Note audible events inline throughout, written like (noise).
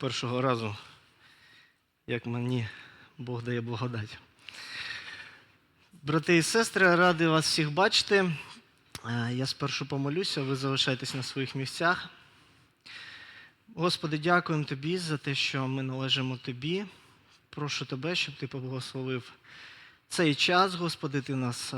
першого разу, як мені Бог дає благодать. Брати і сестри, радий вас всіх бачити. Е, Я спершу помолюся, ви залишайтесь на своїх місцях. Господи, дякуємо Тобі за те, що ми належимо Тобі. Прошу Тебе, щоб Ти поблагословив цей час, Господи, Ти нас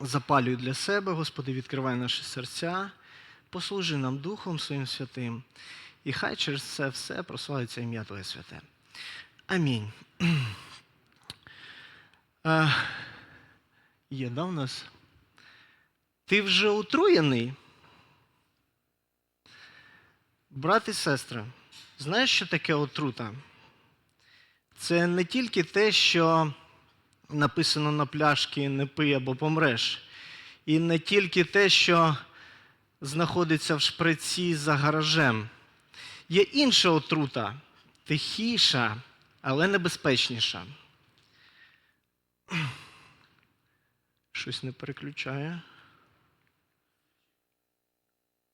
запалюй для себе, Господи, відкривай наші серця, послужи нам Духом Своїм Святим, і хай через це все прославиться ім'я Твоє святе. Амінь. А, (clears throat) є, да, у нас? Ти вже отруєний? Брат і сестра, знаєш, що таке отрута? Це не тільки те, що написано на пляшці не пий або помреш. І не тільки те, що знаходиться в шприці за гаражем. Є інша отрута, тихіша, але небезпечніша. Щось не переключає.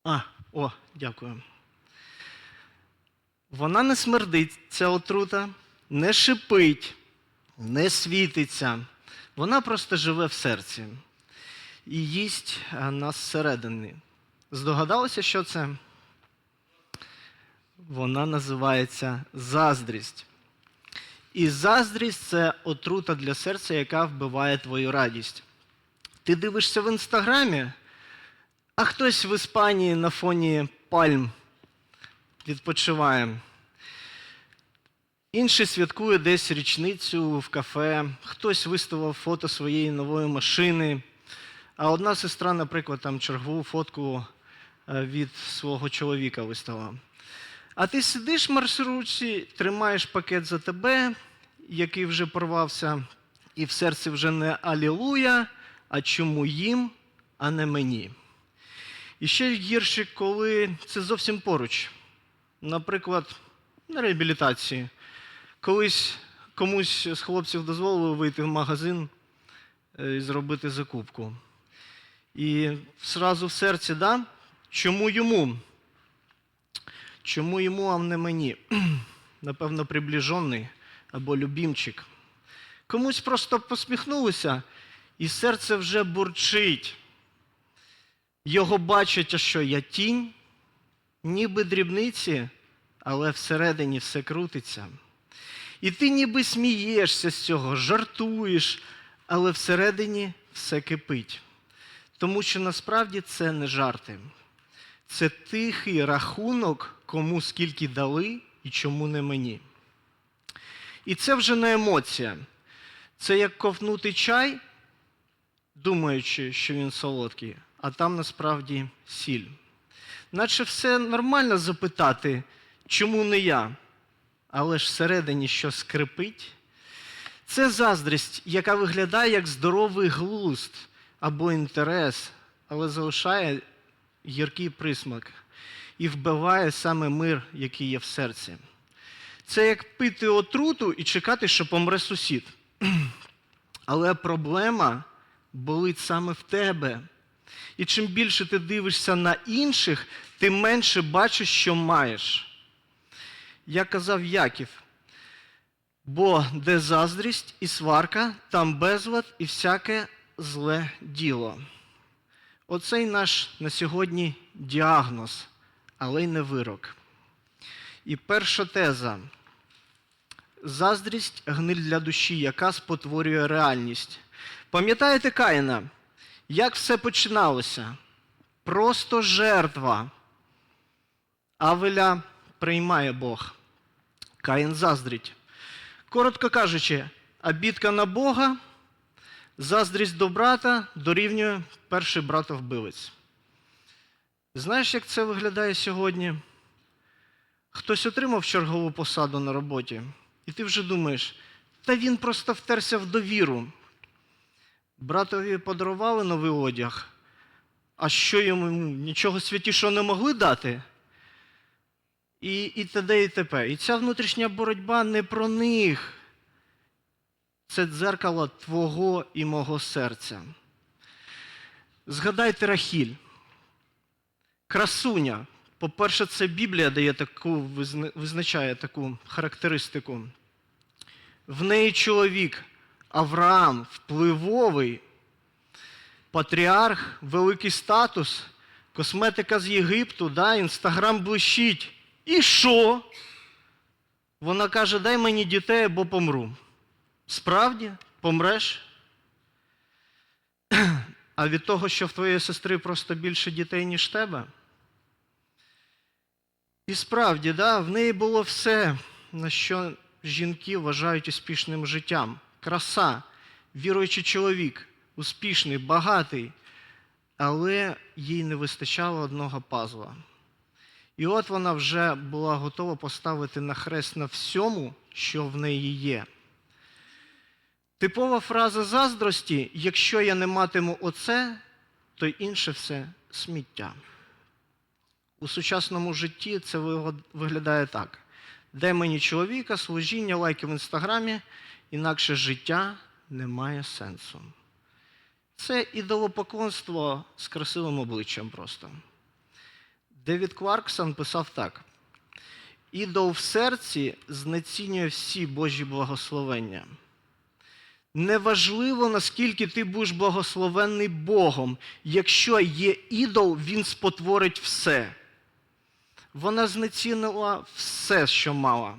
А, о, дякую. Вона не смердить, ця отрута, не шипить, не світиться. Вона просто живе в серці і їсть нас зсередини. Здогадалися, що це? Вона називається заздрість. І заздрість це отрута для серця, яка вбиває твою радість. Ти дивишся в інстаграмі, а хтось в Іспанії на фоні пальм відпочиває. Інший святкує десь річницю в кафе, хтось виставив фото своєї нової машини, а одна сестра, наприклад, там чергову фотку е, від свого чоловіка виставила. А ти сидиш в маршрутці, тримаєш пакет за тебе, який вже порвався, і в серці вже не алілуя, а чому їм, а не мені. І ще гірше, коли це зовсім поруч. Наприклад, на реабілітації. Колись комусь з хлопців дозволили вийти в магазин е, і зробити закупку. І зразу в серці, да? чому йому? Чому йому, а не мені? (clears throat) Напевно, приближений або любімчик. Комусь просто посміхнулися, і серце вже бурчить. Його бачать, а що я тінь, ніби дрібниці, але всередині все крутиться. І ти ніби смієшся з цього, жартуєш, але всередині все кипить. Тому що насправді це не жарти. Це тихий рахунок, кому скільки дали і чому не мені. І це вже не емоція. Це як ковнути чай, думаючи, що він солодкий, а там насправді сіль. Наче все нормально запитати, чому не я, але ж всередині що скрипить. Це заздрість, яка виглядає як здоровий глузд або інтерес, але залишає гіркий присмак і вбиває саме мир, який є в серці. Це як пити отруту і чекати, що помре сусід. (clears throat) Але проблема болить саме в тебе. І чим більше ти дивишся на інших, тим менше бачиш, що маєш. Я казав Яків, бо де заздрість і сварка, там безлад і всяке зле діло. Оцей наш на сьогодні діагноз, але й не вирок. І перша теза. Заздрість гниль для душі, яка спотворює реальність. Пам'ятаєте Каїна? Як все починалося? Просто жертва. Авеля приймає Бог. Каїн заздрить. Коротко кажучи, обідка на Бога, заздрість до брата дорівнює перший братовбивець. Знаєш, як це виглядає сьогодні? Хтось отримав чергову посаду на роботі, і ти вже думаєш, та він просто втерся в довіру. Братові подарували новий одяг, а що йому нічого святішого не могли дати? І, і т.д. і т.п. І ця внутрішня боротьба не про них. Це дзеркало твого і мого серця. Згадайте Рахіль. Красуня, По-перше, це Біблія дає таку, визначає таку характеристику. В неї чоловік Авраам впливовий, патріарх, великий статус, косметика з Єгипту, да, інстаграм блищить. І що? Вона каже: дай мені дітей або помру. Справді, помреш? А від того, що в твоєї сестри просто більше дітей, ніж тебе? І справді, да, в неї було все, на що жінки вважають успішним життям. Краса, віруючий чоловік, успішний, багатий, але їй не вистачало одного пазла. І от вона вже була готова поставити на хрест на всьому, що в неї є. Типова фраза заздрості: якщо я не матиму оце, то інше все сміття. У сучасному житті це виглядає так: дай мені чоловіка, служіння, лайки в інстаграмі, інакше життя не має сенсу. Це ідолопоклонство з красивим обличчям просто. Девід Кларксон писав так: ідол в серці знецінює всі Божі благословення. Неважливо, наскільки ти будеш благословенний Богом. Якщо є ідол, він спотворить все. Вона знецінила все, що мала.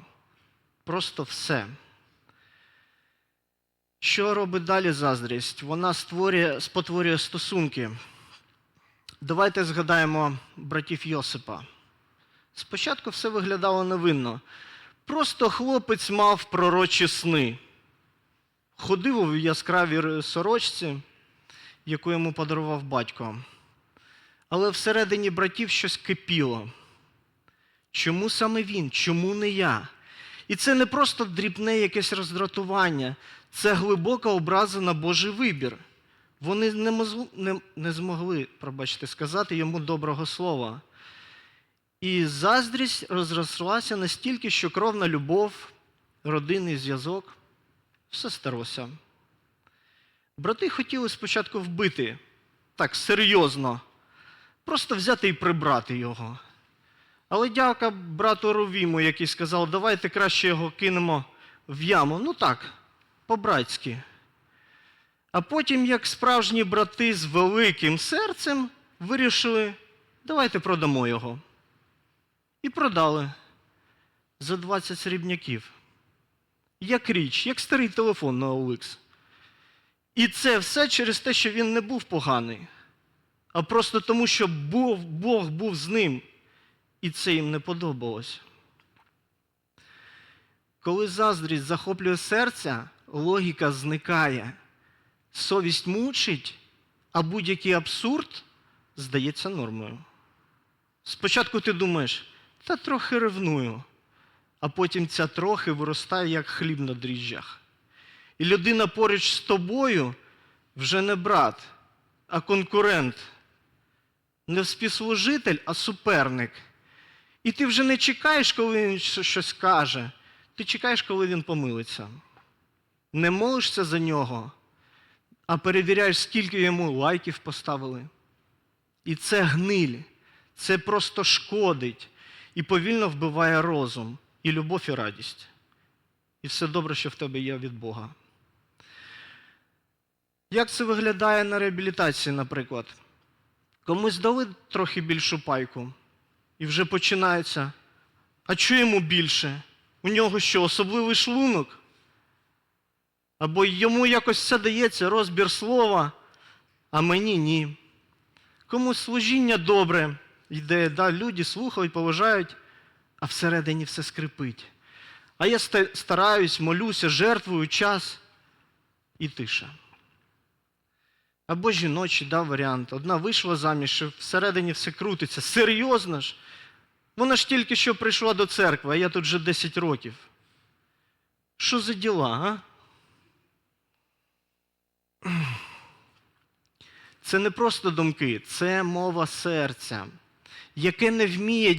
Просто все. Що робить далі заздрість? Вона створює, спотворює стосунки. Давайте згадаємо братів Йосипа. Спочатку все виглядало невинно. Просто хлопець мав пророчі сни. Ходив у яскравій сорочці, яку йому подарував батько. Але всередині братів щось кипіло. Чому саме він? Чому не я? І це не просто дрібне якесь роздратування, це глибока образа на Божий вибір. Вони не, мозу- не, не змогли, пробачте, сказати йому доброго слова. І заздрість розрослася настільки, що кровна любов, родинний зв'язок, все старося. Брати хотіли спочатку вбити, так, серйозно, просто взяти і прибрати його. Але дяка брату Ровіму, який сказав, давайте краще його кинемо в яму. Ну так, по-братськи. А потім, як справжні брати з великим серцем, вирішили, давайте продамо його. І продали за 20 срібняків. Як річ, як старий телефон на OLX. І це все через те, що він не був поганий, а просто тому, що Бог, Бог був з ним, і це їм не подобалось. Коли заздрість захоплює серця, логіка зникає, совість мучить, а будь-який абсурд здається нормою. Спочатку ти думаєш, та трохи ревную, а потім ця трохи виростає, як хліб на дріжджах. І людина поруч з тобою вже не брат, а конкурент, не співслужитель, а суперник. І ти вже не чекаєш, коли він щось каже, ти чекаєш, коли він помилиться. Не молишся за нього, а перевіряєш, скільки йому лайків поставили. І це гниль, це просто шкодить і повільно вбиває розум, і любов, і радість. І все добре, що в тебе є від Бога. Як це виглядає на реабілітації, наприклад? Комусь дали трохи більшу пайку, і вже починається. А йому більше? У нього що, особливий шлунок? Або йому якось все дається, розбір слова, а мені ні. Комусь служіння добре йде, да, люди слухають, поважають, а всередині все скрипить. А я стараюсь, молюся, жертвую час і тиша. Або жіночий да, варіант. Одна вийшла заміж, і всередині все крутиться. Серйозно ж? Вона ж тільки що прийшла до церкви, а я тут вже 10 років. Що за діла, а? Це не просто думки, це мова серця, яке не вміє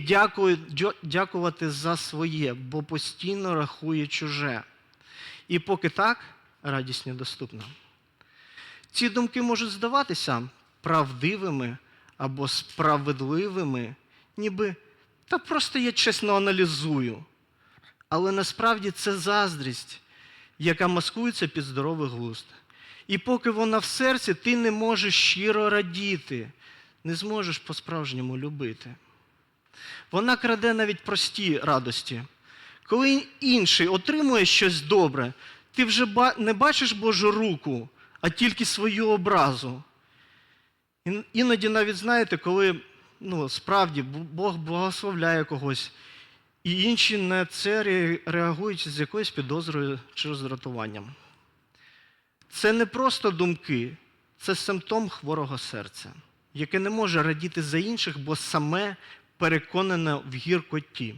дякувати за своє, бо постійно рахує чуже. І поки так, радість недоступна. Ці думки можуть здаватися правдивими або справедливими, ніби Та просто я чесно аналізую. Але насправді це заздрість, яка маскується під здоровий глузд. І поки вона в серці, ти не можеш щиро радіти, не зможеш по-справжньому любити. Вона краде навіть прості радості. Коли інший отримує щось добре, ти вже не бачиш Божу руку, а тільки свою образу. Іноді навіть знаєте, коли ну, справді Бог благословляє когось, і інші на це ре- реагують з якоюсь підозрою чи роздратуванням. Це не просто думки, це симптом хворого серця, яке не може радіти за інших, бо саме переконане в гіркоті.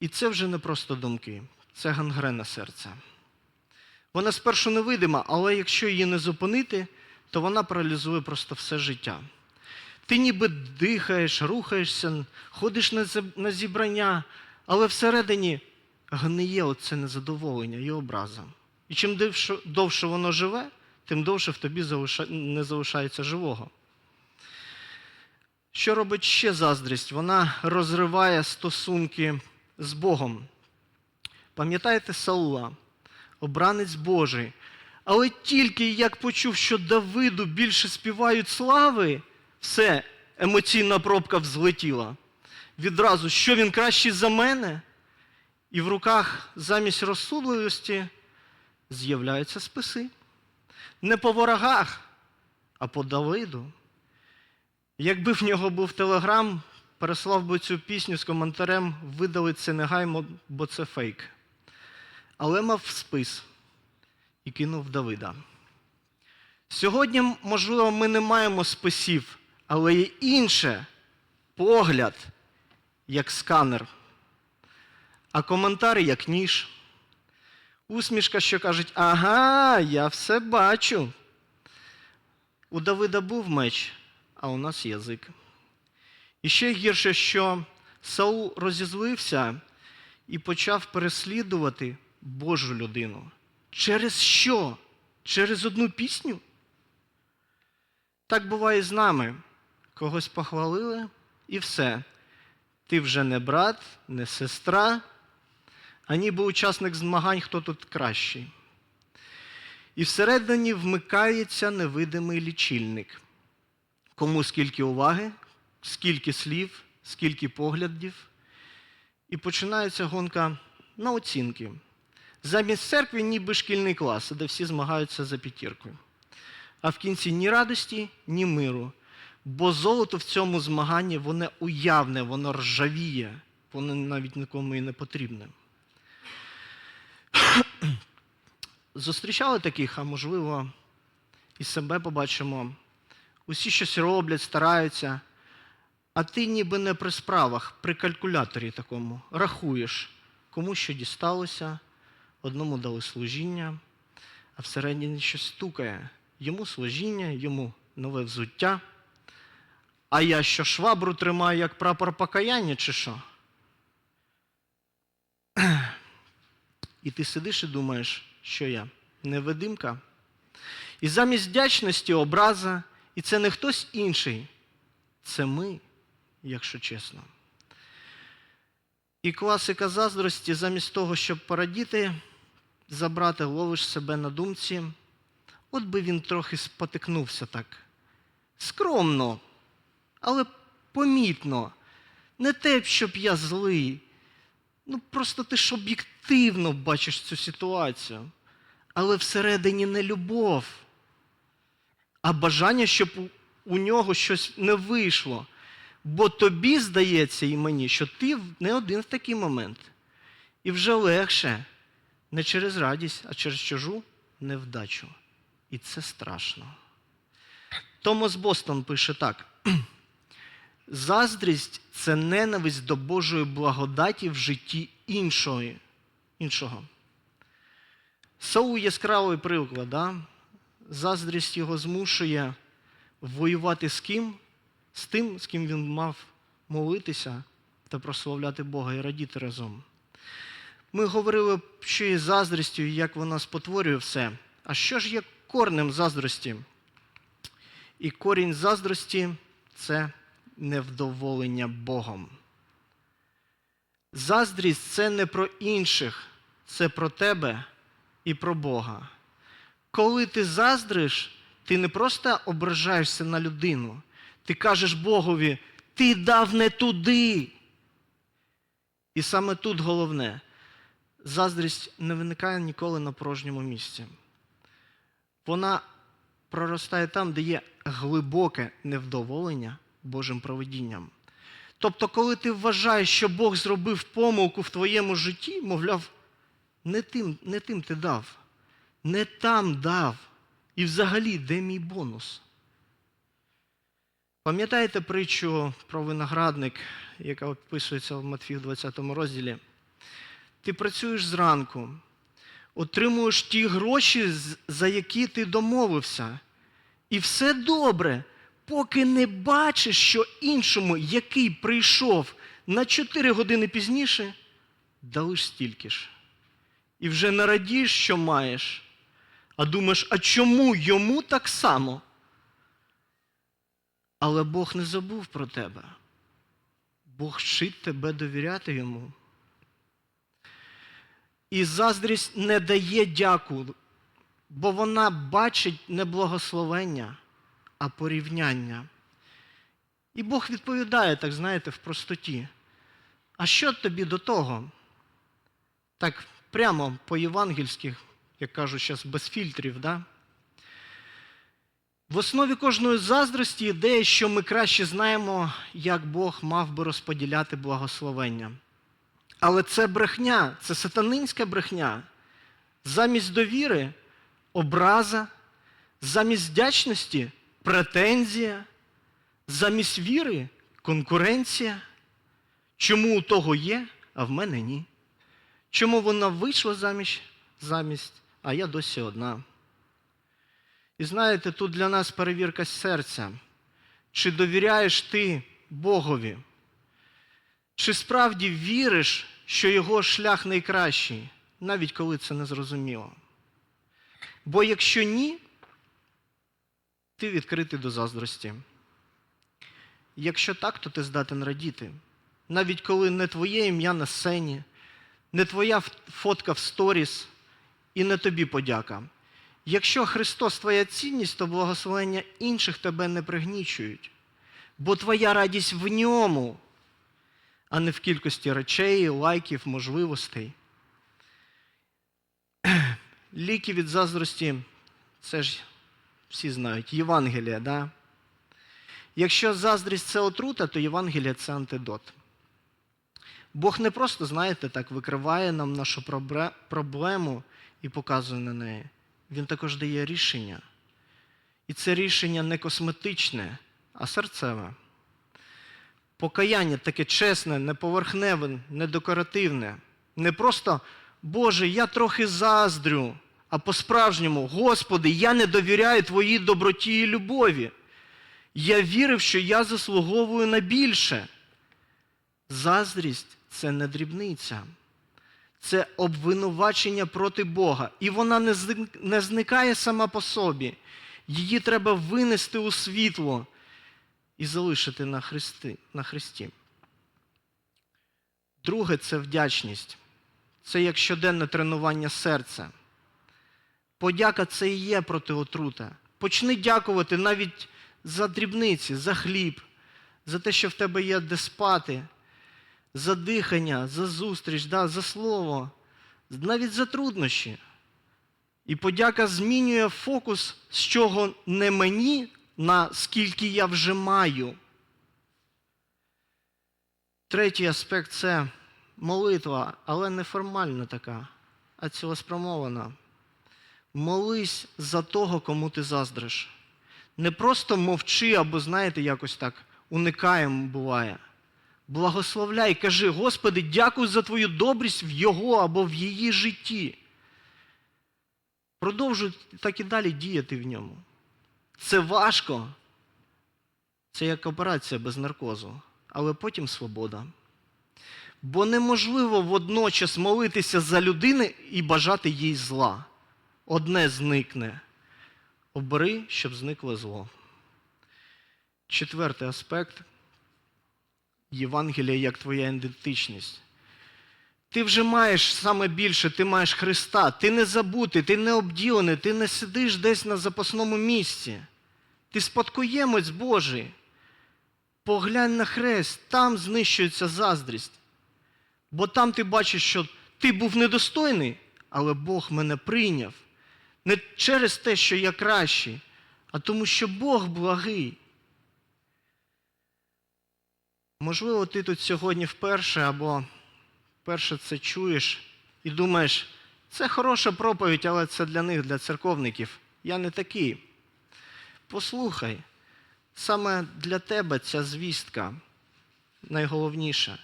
І це вже не просто думки, це гангрена серця. Вона спершу невидима, але якщо її не зупинити, то вона паралізує просто все життя. Ти ніби дихаєш, рухаєшся, ходиш на зібрання, але всередині гниє оце незадоволення і образа. І чим довше, воно живе, тим довше в тобі не залишається живого. Що робить ще заздрість? Вона розриває стосунки з Богом. Пам'ятаєте Саула, обранець Божий. Але тільки як почув, що Давиду більше співають слави, все, емоційна пробка взлетіла. Відразу, що він кращий за мене? І в руках замість розсудливості з'являються списи. Не по ворогах, а по Давиду. Якби в нього був телеграм, переслав би цю пісню з коментарем видали це негаймо, бо це фейк. Але мав спис і кинув Давида. Сьогодні, можливо, ми не маємо списів, але є інше погляд, як сканер, а коментарі як ніж. Усмішка, що кажуть, ага, я все бачу. У Давида був меч, а у нас язик. І ще гірше, що Саул розізлився і почав переслідувати Божу людину. Через що? Через одну пісню? Так буває з нами. Когось похвалили і все. Ти вже не брат, не сестра, а ніби учасник змагань, хто тут кращий. І всередині вмикається невидимий лічильник. Кому скільки уваги, скільки слів, скільки поглядів. І починається гонка на оцінки. Замість церкви ніби шкільний клас, де всі змагаються за п'ятіркою. А в кінці ні радості, ні миру. Бо золото в цьому змаганні воно уявне, воно ржавіє, воно навіть нікому і не потрібне. Зустрічали таких, а можливо, і себе побачимо. Усі щось роблять, стараються, а ти ніби не при справах, при калькуляторі такому рахуєш, кому що дісталося, одному дали служіння, а всередині щось стукає. Йому служіння, йому нове взуття. А я що швабру тримаю як прапор покаяння, чи що? І ти сидиш і думаєш, що я невидимка. І замість вдячності образа, і це не хтось інший, це ми, якщо чесно. І класика заздрості, замість того, щоб порадіти, забрати, ловиш себе на думці, от би він трохи спотикнувся так. Скромно, але помітно. Не те, щоб я злий. Ну, просто ти ж об'єктивно бачиш цю ситуацію. Але всередині не любов, а бажання, щоб у, нього щось не вийшло. Бо тобі здається і мені, що ти не один в такий момент. І вже легше не через радість, а через чужу невдачу. І це страшно. Томас Бостон пише так: заздрість це ненависть до Божої благодаті в житті іншої, іншого. Саул яскравий приклад. Да? Заздрість його змушує воювати з ким? З тим, з ким він мав молитися та прославляти Бога і радіти разом. Ми говорили, що є заздрістю як вона спотворює все. А що ж є корнем заздрості? І корінь заздрості це невдоволення Богом. Заздрість це не про інших, це про тебе і про Бога. Коли ти заздриш, ти не просто ображаєшся на людину, ти кажеш Богові, ти дав не туди. І саме тут головне, заздрість не виникає ніколи на порожньому місці. Вона проростає там, де є глибоке невдоволення Божим проведінням. Тобто, коли ти вважаєш, що Бог зробив помилку в твоєму житті, мовляв, не тим, не тим ти дав, не там дав. І взагалі, де мій бонус? Пам'ятаєте притчу про виноградник, яка описується в Матфію 20 розділі? Ти працюєш зранку, отримуєш ті гроші, за які ти домовився. І все добре, поки не бачиш, що іншому, який прийшов на 4 години пізніше, дали ж стільки ж. І вже не радієш, що маєш, а думаєш, а чому йому так само? Але Бог не забув про тебе. Бог вчить тебе довіряти йому. І заздрість не дає дяку, бо вона бачить не благословення, а порівняння. І Бог відповідає, так знаєте, в простоті. А що тобі до того? Так прямо по-євангельськи, як кажуть зараз, без фільтрів, да? В основі кожної заздрості ідея, що ми краще знаємо, як Бог мав би розподіляти благословення. Але це брехня, це сатанинська брехня. Замість довіри образа, замість вдячності претензія, замість віри конкуренція. Чому у того є, а в мене ні? Чому вона вийшла замість, замість, а я досі одна? І знаєте, тут для нас перевірка серця. Чи довіряєш ти Богові? Чи справді віриш, що його шлях найкращий, навіть коли це не зрозуміло? Бо якщо ні, ти відкритий до заздрості. Якщо так, то ти здатен радіти. Навіть коли не твоє ім'я на сцені, не твоя фотка в сторіс і не тобі подяка. Якщо Христос твоя цінність, то благословення інших тебе не пригнічують, бо твоя радість в ньому, а не в кількості речей, лайків, можливостей. Ліки від заздрості, це ж всі знають, Євангелія, да? Якщо заздрість це отрута, то Євангелія це антидот. Бог не просто, знаєте, так викриває нам нашу проблему і показує на неї. Він також дає рішення. І це рішення не косметичне, а серцеве. Покаяння таке чесне, не поверхневе, не декоративне. Не просто, Боже, я трохи заздрю, а по-справжньому, Господи, я не довіряю Твоїй доброті і любові. Я вірив, що я заслуговую на більше. Заздрість це не дрібниця. Це обвинувачення проти Бога. І вона не зникає сама по собі. Її треба винести у світло і залишити на, хрести, на хресті. Друге це вдячність. Це як щоденне тренування серця. Подяка це і є протиотрута. Почни дякувати навіть за дрібниці, за хліб, за те, що в тебе є де спати, за дихання, за зустріч, да, за слово, навіть за труднощі. І подяка змінює фокус з чого не мені, на скільки я вже маю. Третій аспект це молитва, але не формальна така, а цілеспрямована. Молись за того, кому ти заздриш. Не просто мовчи або, знаєте, якось так уникаємо буває. Благословляй, кажи, Господи, дякую за твою добрість в його або в її житті. Продовжуй так і далі діяти в ньому. Це важко. Це як операція без наркозу, але потім свобода. Бо неможливо водночас молитися за людину і бажати їй зла. Одне зникне. Обери, щоб зникло зло. Четвертий аспект Євангелія як твоя ідентичність. Ти вже маєш саме більше, ти маєш Христа, ти не забутий, ти не обділений, ти не сидиш десь на запасному місці. Ти спадкоємець Божий. Поглянь на хрест, там знищується заздрість. Бо там ти бачиш, що ти був недостойний, але Бог мене прийняв. Не через те, що я кращий, а тому, що Бог благий. Можливо, ти тут сьогодні вперше або вперше це чуєш і думаєш, це хороша проповідь, але це для них, для церковників. Я не такий. Послухай, саме для тебе ця звістка найголовніша.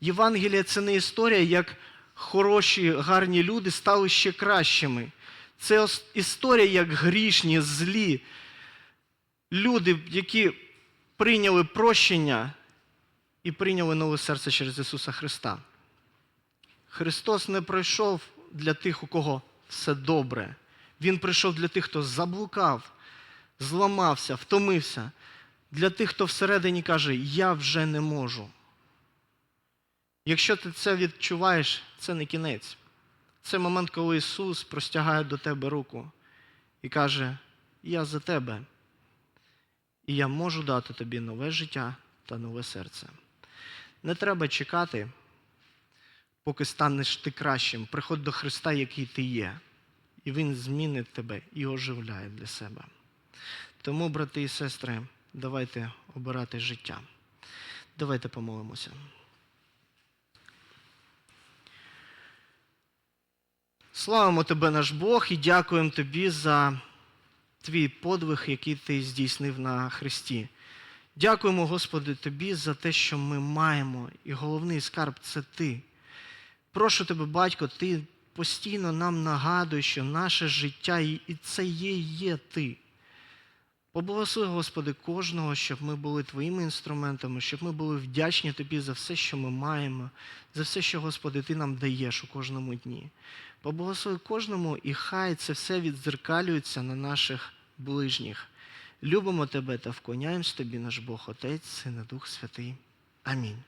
Євангелія це не історія, як хороші, гарні люди стали ще кращими. Це історія, як грішні, злі люди, які прийняли прощення і прийняли нове серце через Ісуса Христа. Христос не прийшов для тих, у кого все добре. Він прийшов для тих, хто заблукав, зламався, втомився, для тих, хто всередині каже, я вже не можу. Якщо ти це відчуваєш, це не кінець. Це момент, коли Ісус простягає до тебе руку і каже: Я за тебе. І я можу дати тобі нове життя та нове серце. Не треба чекати, поки станеш ти кращим. Приходь до Христа, який ти є. І Він змінить тебе і оживляє для себе. Тому, брати і сестри, давайте обирати життя. Давайте помолимося. Славимо тебе, наш Бог, і дякуємо тобі за твій подвиг, який ти здійснив на Христі. Дякуємо, Господи, тобі за те, що ми маємо, і головний скарб це ти. Прошу тебе, батько, ти постійно нам нагадуєш, що наше життя і це є, є ти. Поблагослови, Господи, кожного, щоб ми були Твоїми інструментами, щоб ми були вдячні Тобі за все, що ми маємо, за все, що, Господи, Ти нам даєш у кожному дні. Поблагослови кожному, і хай це все відзеркалюється на наших ближніх. Любимо Тебе та вклоняємось Тобі, наш Бог, Отець, Син і Дух Святий. Амінь.